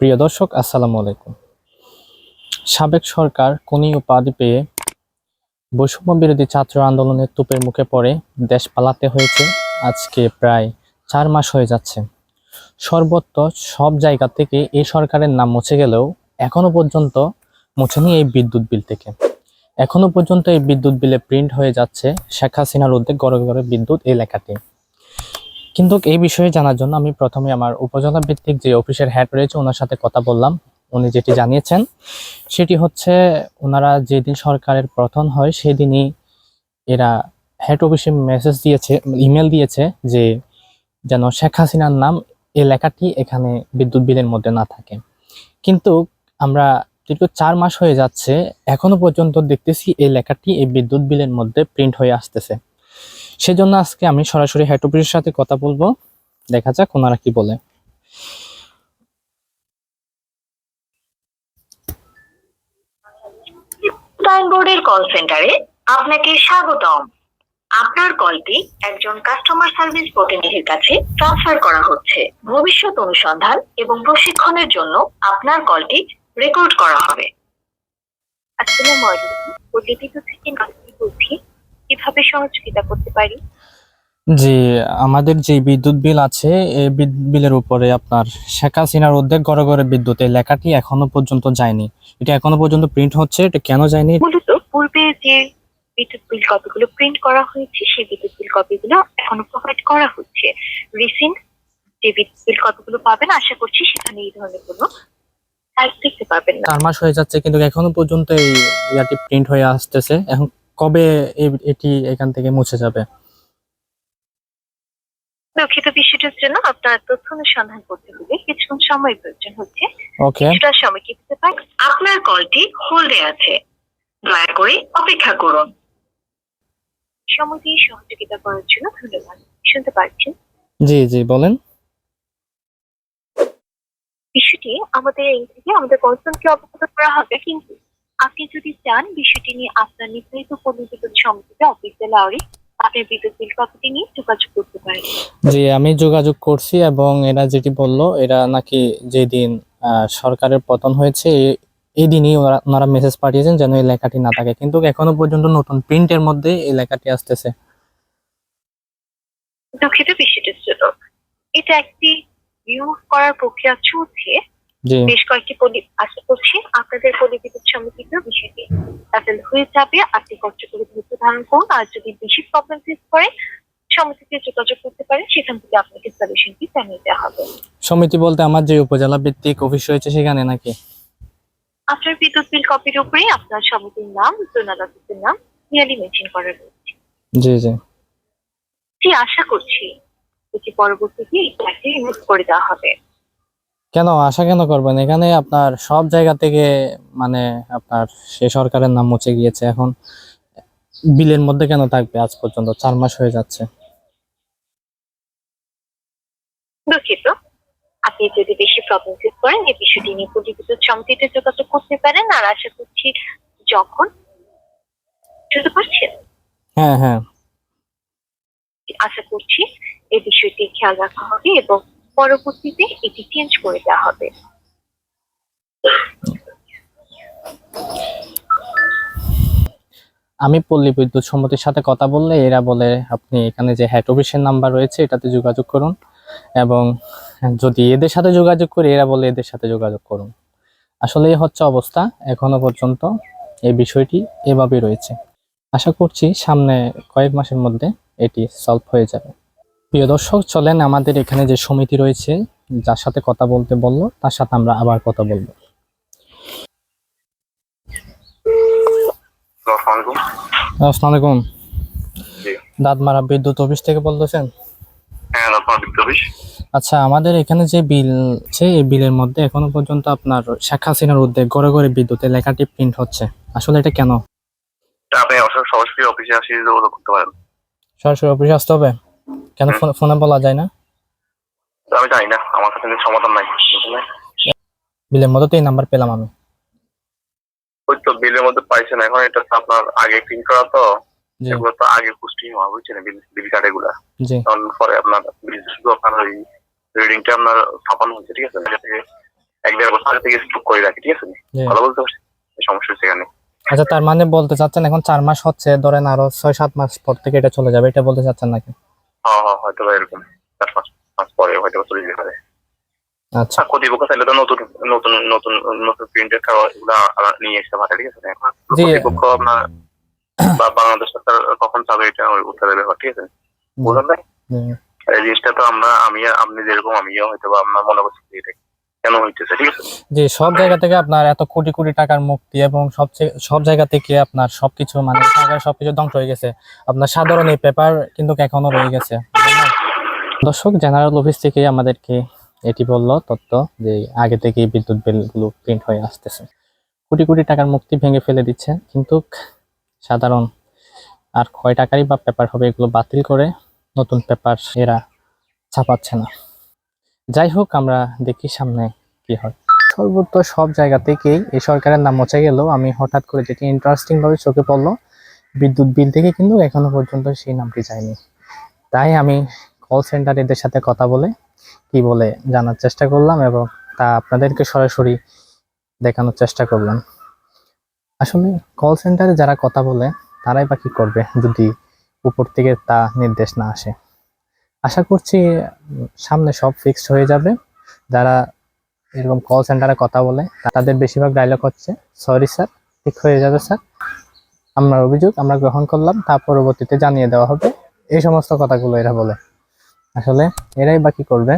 প্রিয় দর্শক, আসসালামু আলাইকুম। সাবেক সরকার কোনি উপাধি পেয়ে বৈষম্য বিরোধী ছাত্র আন্দোলনের তুপের মুখে পড়ে দেশ পালাতে হয়েছে। আজকে প্রায় চার মাস হয়ে যাচ্ছে। সর্বত্র সব জায়গা থেকে এই সরকারের নাম মুছে গেলেও এখনও পর্যন্ত মুছেনি এই বিদ্যুৎ বিল থেকে। এখনও পর্যন্ত এই বিদ্যুৎ বিলে প্রিন্ট হয়ে যাচ্ছে শেখ হাসিনার উদ্যোগ গড়ে গড়ে বিদ্যুৎ এই লেখাটি কিন্তু এই বিষয়ে জানার জন্য আমি প্রথমে আমার উপজেলা ভিত্তিক যে অফিসের হেড রয়েছে, ওনার সাথে কথা বললাম। উনি যেটি জানিয়েছেন, সেটি হচ্ছে ওনারা যেদিন সরকারের প্রথম হয়, সেদিনই এরা হেড অফিসে মেসেজ দিয়েছে ইমেল দিয়েছে যে যেন শেখ হাসিনার নাম এই লেখাটি এখানে বিদ্যুৎ বিলের মধ্যে না থাকে। কিন্তু আমরা দীর্ঘ চার মাস হয়ে যাচ্ছে, এখনও পর্যন্ত দেখতেছি এই লেখাটি এই বিদ্যুৎ বিলের মধ্যে প্রিন্ট হয়ে আসতেছে। সেজন্য আজকে আমি সরাসরি হেড অফিসের সাথে কথা বলব। দেখা যাক ওনারা কি বলে। সাইনবোর্ডের কল সেন্টারে আপনাকে স্বাগতম। আপনার কলটি একজন কাস্টমার সার্ভিস প্রতিনিধির কাছে ট্রান্সফার করা হচ্ছে। ভবিষ্যৎ অনুসন্ধান এবং প্রশিক্ষণের জন্য আপনার কলটি রেকর্ড করা হবে। আসসালামু আলাইকুম। থেকে বলছি কীভাবে সহযোগিতা করতে পারি? যে আমাদের যে বিদ্যুৎ বিল আছে এই বিদ্যুৎ বিলের উপরে আপনার শেখ হাসিনার অর্ধেক গড়ে গড়ে বিদ্যুৎ এই লেখাটি এখনও পর্যন্ত যায়নি। এটা এখনও পর্যন্ত প্রিন্ট হচ্ছে এটা কেন যায়নি? মূলত পূর্বে যে বিদ্যুৎ বিল কপিগুলো প্রিন্ট করা হয়েছে সেই বিদ্যুৎ বিল কপিগুলো এখনও প্রোভাইড করা হচ্ছে। রিসেন্ট যে বিদ্যুৎ বিল কপিগুলো পাবেন আশা করছি সেখানে এই ধরনের কোনো দেখতে পাবেন না। চার মাস হয়ে যাচ্ছে কিন্তু এখনও পর্যন্ত এই ইয়াটি প্রিন্ট হয়ে আসতেছে। এখন কবে এটি এখান থেকে মুছে যাবে? দুঃখিত বিষয়টার জন্য আপনার তথ্য অনুসন্ধান করতে হলে কিছুক্ষণ সময় প্রয়োজন হচ্ছে। ওকে। কিছুটা সময় কি দিতে পারেন? আপনার কলটি হোল্ডে আছে। দয়া করে অপেক্ষা করুন। সময় দিয়ে সহযোগিতা করার জন্য ধন্যবাদ। শুনতে পাচ্ছেন? জি জি বলেন। বিষয়টি আমাদের এই থেকে আমাদের কনসার্নকে অবগত করা হবে কিন্তু আপনি যদি চান বিষয়টি নিয়ে আপনার নির্ধারিত কোনো বিদ্যুৎ সমিতিতে অফিসিয়াল আওয়ারে আপনার বিদ্যুৎ বিল কপিটি নিয়ে যোগাযোগ করতে পারেন। জি আমি যোগাযোগ করছি এবং এরা যেটি বলল এরা নাকি যেদিন সরকারের পতন হয়েছে এই দিনই ওরা- ওনারা মেসেজ পাঠিয়েছেন যেন এই লেখাটি না থাকে। কিন্তু এখনও পর্যন্ত নতুন প্রিন্টের মধ্যে এই লেখাটি আসতেছে। দুঃখিত বিষয়টির জন্য। এটা একটি রিমুভ করার প্রক্রিয়া চলছে। বেশ কয়েকটি পলি আশা করছি আপনাদের পরিবিদ্যুৎ সমিতিতেও বিষয়টি তাদের হয়ে যাবে। আপনি কষ্ট করে ধৈর্য ধারণ করুন। আর যদি বেশি প্রবলেম ফেস করে সমিতিতে যোগাযোগ করতে পারেন। সেখান থেকে আপনাকে সলিউশনটি জানিয়ে দেওয়া হবে। সমিতি বলতে আমার যে উপজেলা ভিত্তিক অফিস রয়েছে সেখানে নাকি? আপনার বিদ্যুৎ বিল কপির উপরেই আপনার সমিতির নাম জোনাল অফিসের নাম ক্লিয়ারলি মেনশন করা রয়েছে। জি জি। জি আশা করছি এটি পরবর্তীতে এটাকে রিমুভ করে দেওয়া হবে। কেন? আশা কেন করবেন? এখানে আপনার সব জায়গা থেকে মানে আপনার সে সরকারের নাম মুছে গিয়েছে এখন। বিলের মধ্যে কেন থাকবে? আজ পর্যন্ত চার মাস হয়ে যাচ্ছে। দুঃখিত। আপনি যদি বেশি প্রবলেম ফেস করেন এই বিষয়টি নিয়ে পরিবিদ্যুৎ সমিতিতে যোগাযোগ করতে পারেন। আর আশা করছি যখন শুনতে পারছেন হ্যাঁ হ্যাঁ। আশা করছি এই বিষয়টি খেয়াল রাখা হবে এবং পরবর্তীতে এটি চেঞ্জ করে দেওয়া হবে। আমি পল্লী বিদ্যুৎ সমিতির সাথে কথা বললে এরা বলে, আপনি এখানে যে হেড অফিসের নাম্বার রয়েছে, এটাতে যোগাযোগ করুন। এবং যদি এদের সাথে যোগাযোগ করি, এরা বলে এদের সাথে যোগাযোগ করুন। আসলে এই হচ্ছে অবস্থা। এখনও পর্যন্ত এই বিষয়টি এভাবেই রয়েছে। আশা করছি সামনে কয়েক মাসের মধ্যে এটি সলভ হয়ে যাবে। প্রিয় দর্শক চলেন আমাদের এখানে যে সমিতি রয়েছে যার সাথে কথা বলতে বলল তার সাথে আমরা আবার কথা বলব। আসসালামু আলাইকুম। জি। বিদ্যুৎ অফিস থেকে বলতেছেন? হ্যাঁ আচ্ছা আমাদের এখানে যে বিল আছে এই বিলের মধ্যে এখনও পর্যন্ত আপনার শেখ হাসিনার উদ্যোগ গড়ে গড়ে বিদ্যুতের লেখাটি প্রিন্ট হচ্ছে। আসলে এটা কেন? আপনি সরাসরি অফিসে আসি যোগাযোগ করতে পারেন। সরাসরি অফিসে আসতে হবে? কেন ফোনে- ফোনে বলা যায় না? আমি জানি না আমার কাছে সমাধান নাই বিলের মধ্যে তো এই নাম্বার পেলাম আমি। ওই তো বিলের মধ্যে পাইছেন এখন এটা তো আপনার আগে প্রিন্ট করা তো এগুলো তো আগে পুষ্টি হওয়া বুঝছেন? বিল বিল কার্ড এগুলা। জি। তখন পরে আপনার বিল শুধু আপনার ওই রিডিংটা আপনার ছাপানো হচ্ছে ঠিক আছে? এক দেড় বছর থেকে স্টক করে রাখি ঠিক আছে? ভালো বলতে পারছি সমস্যা হচ্ছে এখানে। আচ্ছা তার মানে বলতে চাচ্ছেন এখন চার মাস হচ্ছে ধরেন আরও ছয় সাত মাস পর থেকে এটা চলে যাবে এটা বলতে চাচ্ছেন নাকি? হয়তো বা এরকম। চার পাঁচ মাস পরে হয়তো চলে যেতে পারে। আচ্ছা। কর্তৃপক্ষ চাইলে তো নতুন নতুন নতুন নতুন প্রিন্টের খাওয়া এগুলো নিয়ে আসতে পারে ঠিক আছে? এখন কর্তৃপক্ষ আপনার বা বাংলাদেশ সরকার কখন চাবে এটা উত্তরের ব্যাপার ঠিক আছে? বুঝলেন এই জিনিসটা তো আমরা আমি আপনি যেরকম আমিও হয়তো বা আমরা মনে করছি যে এটা কেন হইতেছে, ঠিক আছে? জি, সব জায়গা থেকে আপনার এত কোটি কোটি টাকার মুক্তি এবং সবচেয়ে, সব জায়গা থেকে আপনার সবকিছু মানে সরকারের সবকিছু ধ্বংস হয়ে গেছে। আপনার সাধারণ এই পেপার কিন্তু এখনও রয়ে গেছে। দর্শক জেনারেল অফিস থেকে আমাদেরকে এটি বলল তথ্য যে আগে থেকেই বিদ্যুৎ বিলগুলো প্রিন্ট হয়ে আসতেছে। কোটি কোটি টাকার মুক্তি ভেঙে ফেলে দিচ্ছে, কিন্তু সাধারণ আর কয় টাকারই বা পেপার হবে এগুলো বাতিল করে নতুন পেপার এরা ছাপাচ্ছে না। যাই হোক আমরা দেখি সামনে কি হয়। সর্বত্র সব জায়গা থেকেই এই সরকারের নাম মোচা গেলেও আমি হঠাৎ করে যেটি ইন্টারেস্টিং ভাবে চোখে পড়ল। বিদ্যুৎ বিল থেকে কিন্তু এখনও পর্যন্ত সেই নামটি যায়নি। তাই আমি কল সেন্টার এদের সাথে কথা বলে কি বলে জানার চেষ্টা করলাম এবং তা আপনাদেরকে সরাসরি দেখানোর চেষ্টা করলাম। আসলে কল সেন্টারে যারা কথা বলে, তারাই বা কি করবে যদি উপর থেকে তা নির্দেশ না আসে? আশা করছি সামনে সব ফিক্সড হয়ে যাবে। যারা এরকম কল সেন্টারে কথা বলে, তাদের বেশিরভাগ ডায়লগ হচ্ছে সরি স্যার ঠিক হয়ে যাবে স্যার আমরা অভিযোগ, আমরা গ্রহণ করলাম, তা পরবর্তীতে জানিয়ে দেওয়া হবে। এই সমস্ত কথাগুলো এরা বলে। আসলে এরাই বা কি করবে?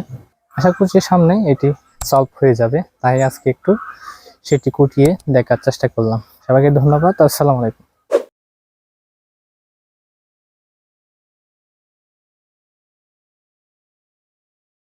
আশা করছি সামনে এটি সলভ হয়ে যাবে। তাই আজকে একটু সেটি কুটিয়ে দেখার চেষ্টা করলাম। সবাইকে ধন্যবাদ। আসসালামু আলাইকুম।